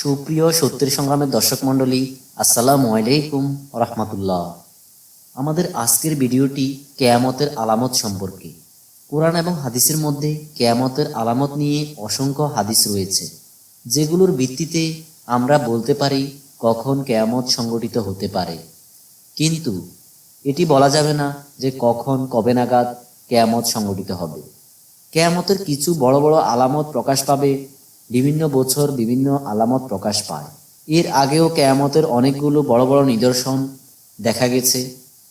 সুপ্রিয় সত্যের সংগ্রামের দর্শক মণ্ডলী, আসসালামু আলাইকুম রহমতুল্লাহ। আমাদের আজকের ভিডিওটি কেয়ামতের আলামত সম্পর্কে। কোরআন এবং হাদিসের মধ্যে কেয়ামতের আলামত নিয়ে অসংখ্য হাদিস রয়েছে, যেগুলোর ভিত্তিতে আমরা বলতে পারি কখন কেয়ামত সংগঠিত হতে পারে। কিন্তু এটি বলা যাবে না যে কখন, কবে নাগাদ কেয়ামত সংগঠিত হবে। কেয়ামতের কিছু বড় বড় আলামত প্রকাশ পাবে বিভিন্ন বছর বিভিন্ন আলামত প্রকাশ পায়। এর আগেও কেয়ামতের অনেকগুলো বড় বড় নিদর্শন দেখা গেছে।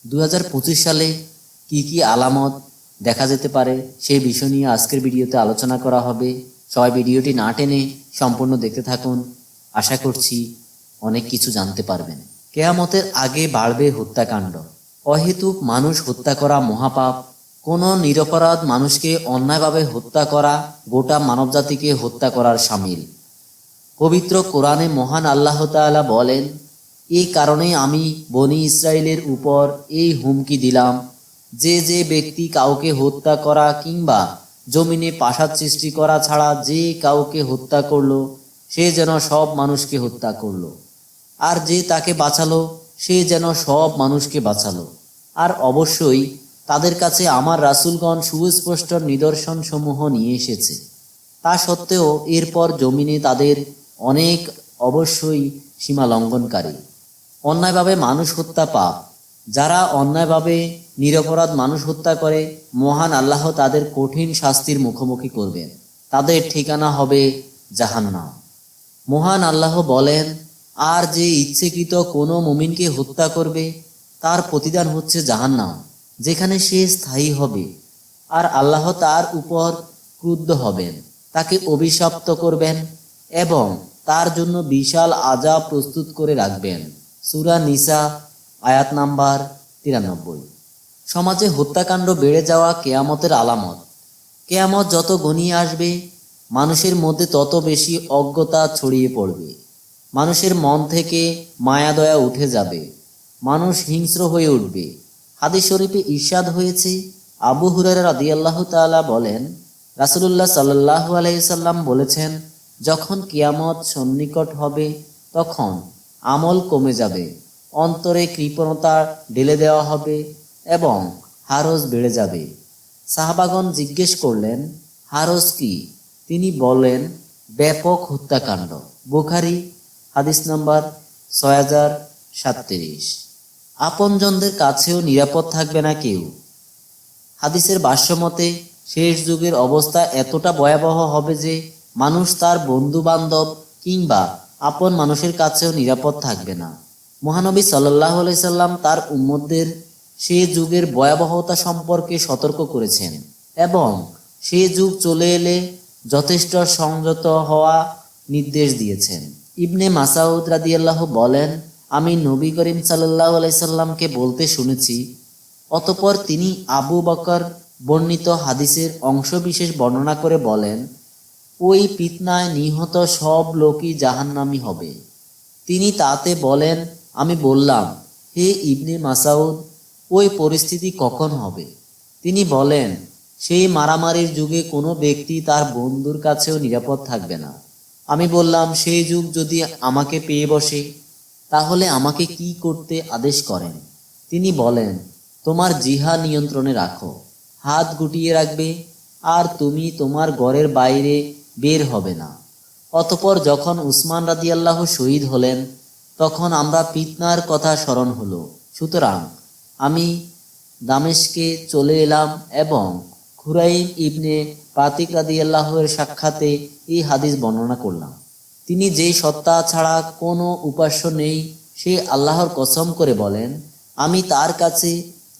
দু হাজার পঁচিশ সালে কি কি আলামত দেখা যেতে পারে সেই বিষয় নিয়ে আজকের ভিডিওতে আলোচনা করা হবে। সবাই ভিডিওটি না টেনে সম্পূর্ণ দেখতে থাকুন। আশা করছি অনেক কিছু জানতে পারবেন। কেয়ামতের আগে বাড়বে হত্যাকাণ্ড। অহেতুক মানুষ হত্যা করা মহাপাপ কোনো নিরপরাধ মানুষকে অন্যায়ভাবে হত্যা করা গোটা মানবজাতিকে হত্যা করার সামিল। পবিত্র কোরআনে মহান আল্লাহ তাআলা বলেন এই কারণে আমি বনি ইসরায়েলের উপর এই হুমকি দিলাম, যে যে ব্যক্তি কাউকে হত্যা করা কিংবা জমিনে পাশাদ সৃষ্টি করা ছাড়া যে কাউকে হত্যা করল, সে যেন সব মানুষকে হত্যা করল। আর যে তাকে বাঁচালো, সে যেন সব মানুষকে বাঁচালো। আর অবশ্যই তাদের কাছে আমার রাসূলগণ সুস্পষ্ট নিদর্শন সমূহ নিয়ে এসেছে। তা সত্ত্বেও এরপর জমিনে তাদের অনেক অবশ্যই সীমা লঙ্ঘনকারী। অন্যায়ভাবে মানুষ হত্যা পাপ। যারা অন্যায়ভাবে নিরপরাধ মানুষ হত্যা করে, মহান আল্লাহ তাদের কঠিন শাস্তির মুখোমুখি করবেন। তাদের ঠিকানা হবে জাহান্নাম। মহান আল্লাহ বলেন, আর যে ইচ্ছেকৃত কোনো মুমিনকে হত্যা করবে, তার প্রতিদান হচ্ছে জাহান্নাম। যেখানে সে স্থায়ী হবে, আর আল্লাহ তার উপর ক্রুদ্ধ হবেন, তাকে অভিশপ্ত করবেন এবং তার জন্য বিশাল আজাব প্রস্তুত করে রাখবেন। সুরা নিসা, আয়াত নাম্বার তিরানব্বই। সমাজে হত্যাকাণ্ড বেড়ে যাওয়া কেয়ামতের আলামত। কেয়ামত যত ঘনিয়ে আসবে, মানুষের মধ্যে তত বেশি অজ্ঞতা ছড়িয়ে পড়বে। মানুষের মন থেকে মায়া দয়া উঠে যাবে। মানুষ হিংস্র হয়ে উঠবে। হাদিস শরীফে ঈর্ষাদ হয়েছে। আবু হুরারা রাদিয়াল্লাহু তাআলা বলেন, রাসূলুল্লাহ সাল্লাল্লাহু আলাইহি সাল্লাম বলেছেন, যখন কিয়ামত সন্নিকট হবে, তখন আমল কমে যাবে, অন্তরে কৃপণতা ঢেলে দেওয়া হবে এবং হারস বেড়ে যাবে। সাহাবাগণ জিজ্ঞেস করলেন হারস কি? তিনি বলেন ব্যাপক হত্যাকাণ্ড। বুখারি, হাদিস নম্বর ছয় হাজার সাতত্রিশ। আপনজনদের কাছেও নিরাপদ থাকবে না কেউ। হাদিসের ভাষ্যমতে, শেষ যুগের অবস্থা এতটা ভয়াবহ হবে যে মানুষ তার বন্ধু বান্ধব কিংবা আপন মানুষের কাছেও নিরাপদ থাকবে না। মহানবী সাল্লাহ সাল্লাম তার উম্মতদের সে যুগের ভয়াবহতা সম্পর্কে সতর্ক করেছেন এবং সে যুগ চলে এলে যথেষ্ট সংযত হওয়া নির্দেশ দিয়েছেন। ইবনে মাসাউদ রাদিয়াল্লাহ বলেন আমি নবী করিম সাল্লাহ আলাইসাল্লামকে বলতে শুনেছি, অতপর তিনি আবু বকর বর্ণিত হাদিসের অংশবিশেষ বর্ণনা করে বলেন, ওই পিতনায় নিহত সব লোকই জাহান্নামি হবে। তিনি তাতে বলেন, আমি বললাম, হে ইবনে মাসাউদ, ওই পরিস্থিতি কখন হবে? তিনি বলেন, সেই মারামারির যুগে কোনো ব্যক্তি তার বন্ধুর কাছেও নিরাপদ থাকবে না। আমি বললাম, সেই যুগ যদি আমাকে পেয়ে বসে তাহলে আমাকে কি করতে আদেশ করেন? তিনি বলেন, তোমার জিহা নিয়ন্ত্রণে রাখো। হাত গুটিয়ে রাখবে, আর তুমি তোমার ঘরের বাইরে বের হবে না। অতপর যখন উসমান রাদিয়াল্লাহ শহীদ হলেন, তখন আমরা পিতনার কথা স্মরণ হলো। সুতরাং আমি দামেশকে চলে এলাম এবং খুরাইম ইবনে পাতিক রাদিয়াল্লাহের সাক্ষাতে এই হাদিস বর্ণনা করলাম। তিনি যেই সত্তা ছাড়া কোনো উপাস্য নেই, সে আল্লাহর কসম করে বলেন, আমি তার কাছে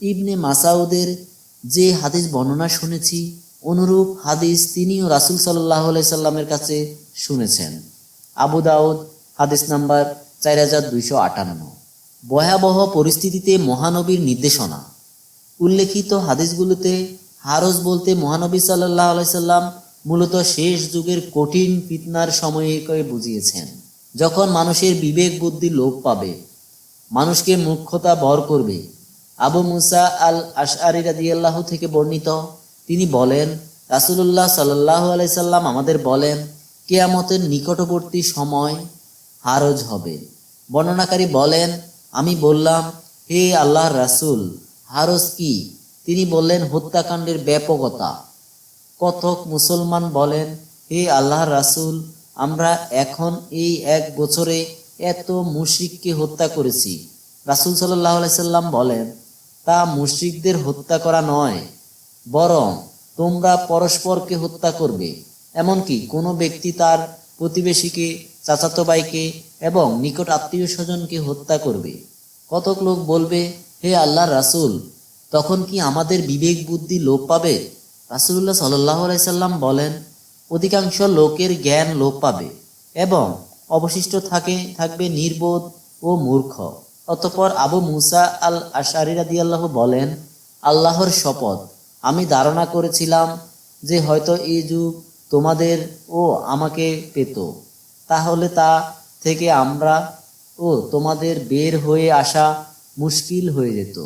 ইবনে মাসাউদের যে হাদিস বর্ণনা শুনেছি, অনুরূপ হাদিস তিনিও রাসুল সাল্লাহ সাল্লামের কাছে শুনেছেন। আবু দাউদ, হাদিস নাম্বার চার হাজার দুইশো আটান্ন। ভয়াবহ পরিস্থিতিতে মহানবীর নির্দেশনা। উল্লেখিত হাদিসগুলোতে হারস বলতে মহানবী সাল্লাহ আলাইসাল্লাম মূলত শেষ যুগের কঠিন ফিতনার সময়কে বুঝিয়েছেন। যখন মানুষের বিবেক বুদ্ধি লোপ পাবে, মানুষকে মুখ্যতা বর করবে। আবু মুসা আল আশআরি রাদিয়াল্লাহ থেকে বর্ণিত, তিনি বলেন, রাসূলুল্লাহ সাল্লাল্লাহু আলাইহি সাল্লাম আমাদের বলেন, কেয়ামতের নিকটবর্তী সময় হারজ হবে। বর্ণনাকারী বলেন, আমি বললাম, হে আল্লাহর রাসূল, হারজ কি? তিনি বললেন, হত্যাকাণ্ডের ব্যাপকতা। কথক মুসলমান বলেন, হে আল্লাহর রাসূল, আমরা এখন এই এক বছরে এত মুশরিককে হত্যা করেছি। রাসূল সাল্লাহ সাল্লাম বলেন, তা মুশরিকদের হত্যা করা নয়, বরং তোমরা পরস্পরকে হত্যা করবে। এমনকি কোনো ব্যক্তি তার প্রতিবেশীকে, চাচাতো ভাইকে এবং নিকট আত্মীয় স্বজনকে হত্যা করবে। কতক লোক বলবে, হে আল্লাহ রাসূল, তখন কি আমাদের বিবেক বুদ্ধি লোপ পাবে? রাসূলুল্লাহ সাল্লাহ সাল্লাম বলেন, অধিকাংশ লোকের জ্ঞান লোপ পাবে এবং অবশিষ্ট থাকে, থাকবে নির্বোধ ও মূর্খ। অতঃপর আবু মুসা আল আশারি রাদিয়াল্লাহু বলেন, আল্লাহর শপথ আমি ধারণা করেছিলাম যে হয়তো এই যুগ তোমাদের ও আমাকে পেত। তাহলে তা থেকে আমরা ও তোমাদের বের হয়ে আসা মুশকিল হয়ে যেত।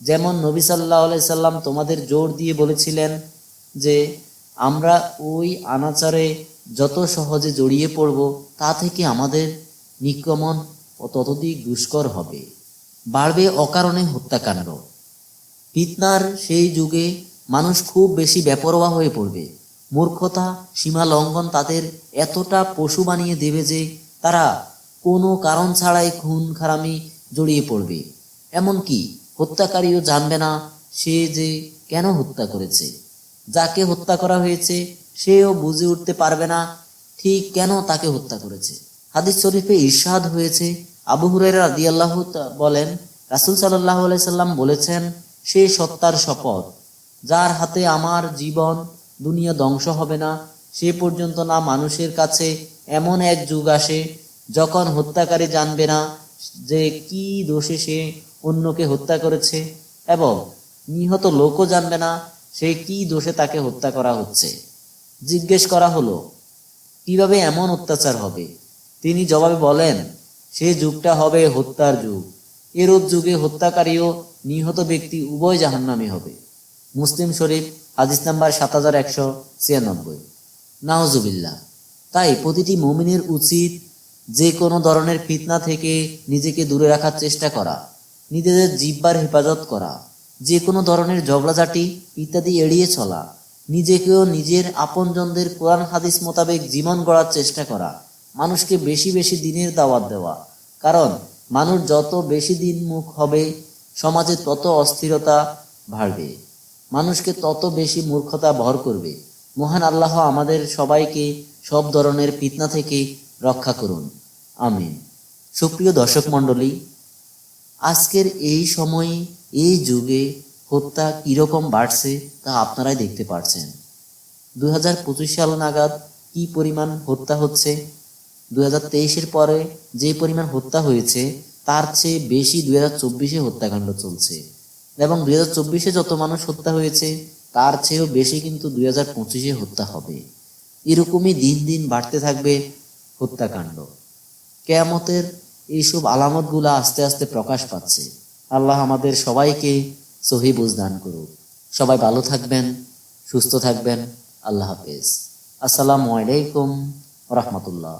যেমন নবী সাল্লাহ সাল্লাম তোমাদের জোর দিয়ে বলেছিলেন যে আমরা ওই আনাচারে যত সহজে জড়িয়ে পড়ব, তা থেকে আমাদের নিক্রমণ ও ততোধিক দুষ্কর হবে। বাড়বে অকারণে হত্যাকাণ্ড। ফিতনার সেই যুগে মানুষ খুব বেশি বেপরোয়া হয়ে পড়বে। মূর্খতা, সীমা লঙ্ঘন তাদের এতটা পশু বানিয়ে দেবে যে তারা কোনো কারণ ছাড়াই খুন খারামি জড়িয়ে পড়বে। এমনকি হত্যাকারীও জানবে না সে যে কেন হত্যা করেছে। যাকে হত্যা করা হয়েছে, সেও বুঝে উঠতে পারবে না ঠিক কেন তাকে হত্যা করেছে। হাদিস শরীফে ইরশাদ হয়েছে। আবু হুরাইরা রাদিয়াল্লাহু তা- বলেন, রাসূল আলাইহি সাল্লাম বলেছেন, সে সত্তার শপথ। যার হাতে আমার জীবন দুনিয়া ধ্বংস হবে না, সে পর্যন্ত না মানুষের কাছে এমন এক যুগ আসে যখন হত্যাকারী জানবে না যে কি দোষে সে অন্যকে হত্যা করেছে এবং নিহত লোকও জানবে না সে কি দোষে তাকে হত্যা করা হচ্ছে? জিজ্ঞেস করা হলো, কীভাবে এমন অত্যাচার হবে? তিনি জবাবে বলেন, সে যুগটা হবে হত্যার যুগ। এরূপ যুগে হত্যাকারী ও নিহত ব্যক্তি উভয় জাহান্নামী হবে। মুসলিম শরীফ, হাদিস নাম্বার সাত হাজার একশো ছিয়ানব্বই। নাওজুবিল্লাহ তাই প্রতিটি মুমিনের উচিত যে কোনো ধরনের ফিতনা থেকে নিজেকে দূরে রাখার চেষ্টা করা, নিজেদের জিব্বার হেফাজত করা। যে কোনো ধরনের ঝগড়াঝাটি ইত্যাদি এড়িয়ে চলা। নিজেকেও নিজের আপনজনদের কোরআন হাদিস মোতাবেক জীবন গড়ার চেষ্টা করা। মানুষকে বেশি বেশি দিনের দাওয়াত দেওয়া। কারণ, মানুষ যত বেশি দিন মুখ হবে, সমাজে তত অস্থিরতা বাড়বে। মানুষকে তত বেশি মূর্খতা ভর করবে। মহান আল্লাহ আমাদের সবাইকে সব ধরনের ফিতনা থেকে রক্ষা করুন। আমিন। সুপ্রিয় দর্শক মণ্ডলী আজকের এই সময়ে এই যুগে হত্যা কীরকম বাড়ছে তা আপনারাই দেখতে পারছেন। দু হাজার পঁচিশ সাল নাগাদ কি পরিমাণ হত্যা হচ্ছে? দু হাজার পরে যে পরিমাণ হত্যা হয়েছে, তার চেয়ে বেশি দু হাজার চব্বিশে হত্যাকাণ্ড চলছে। এবং দু হাজার চব্বিশে যত মানুষ হত্যা হয়েছে, তার চেয়েও বেশি কিন্তু দুই হাজার পঁচিশে হত্যা হবে। এরকমই দিন দিন বাড়তে থাকবে হত্যাকাণ্ড। কেয়ামতের এইসব আলামতগুলো আস্তে আস্তে প্রকাশ পাচ্ছে। আল্লাহ আমাদের সবাইকে সহি বুঝদান করুক। সবাই ভালো থাকবেন, সুস্থ থাকবেন। আল্লাহ হাফেজ। আসসালামু আলাইকুম রহমতুল্লাহ।